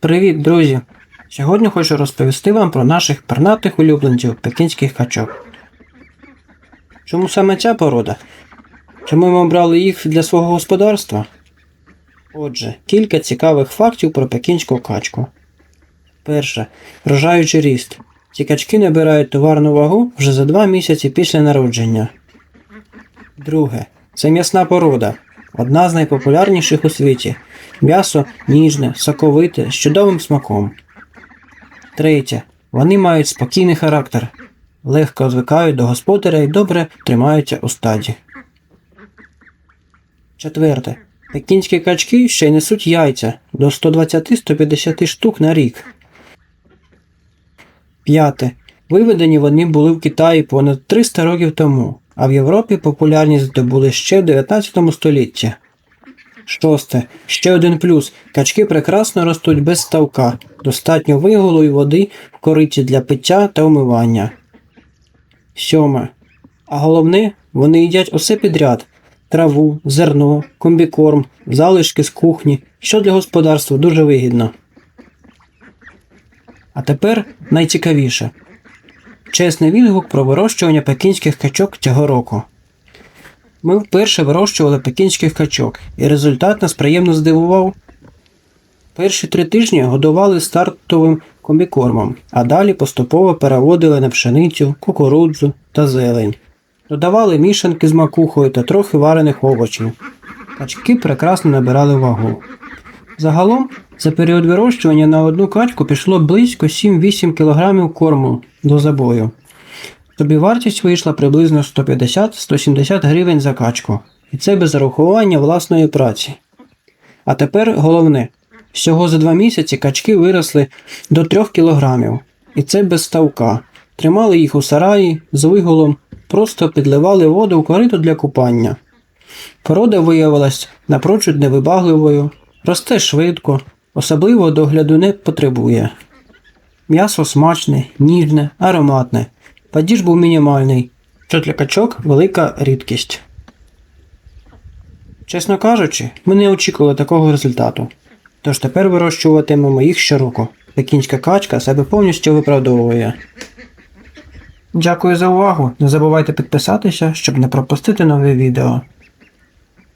Привіт, друзі! Сьогодні хочу розповісти вам про наших пернатих улюбленців пекінських качок. Чому саме ця порода? Чому ми обрали їх для свого господарства? Отже, кілька цікавих фактів про пекінську качку. Перше. Вражаючий ріст. Ці качки набирають товарну вагу вже за два місяці після народження. Друге. Це м'ясна порода. Одна з найпопулярніших у світі. М'ясо ніжне, соковите, з чудовим смаком. Третє. Вони мають спокійний характер, легко звикають до господаря і добре тримаються у стаді. Четверте. Пекінські качки ще й несуть яйця до 120-150 штук на рік. П'яте. Виведені вони були в Китаї понад 300 років тому, а в Європі популярність здобули ще в 19 столітті. Шосте. Ще один плюс. Качки прекрасно ростуть без ставка, достатньо вигулу і води в кориті для пиття та умивання. Сьоме. А головне, вони їдять усе підряд: траву, зерно, комбікорм, залишки з кухні, що для господарства дуже вигідно. А тепер найцікавіше. Чесний відгук про вирощування пекінських качок цього року. Ми вперше вирощували пекінських качок, і результат нас приємно здивував. Перші три тижні годували стартовим комбікормом, а далі поступово переводили на пшеницю, кукурудзу та зелень. Додавали мішанки з макухою та трохи варених овочів. Качки прекрасно набирали вагу. Загалом, за період вирощування на одну качку пішло близько 7-8 кг корму до забою. Тобі вартість вийшла приблизно 150-170 гривень за качку, і це без зарахування власної праці. А тепер головне: всього за два місяці качки виросли до 3 кг, і це без ставка. Тримали їх у сараї з вигулом, просто підливали воду в корито для купання. Порода виявилась напрочуд невибагливою, росте швидко, особливо догляду не потребує. М'ясо смачне, ніжне, ароматне. Падіж був мінімальний, що для качок велика рідкість. Чесно кажучи, ми не очікували такого результату. Тож тепер вирощуватимемо їх щороку. Пекінська качка себе повністю виправдовує. Дякую за увагу. Не забувайте підписатися, щоб не пропустити нове відео.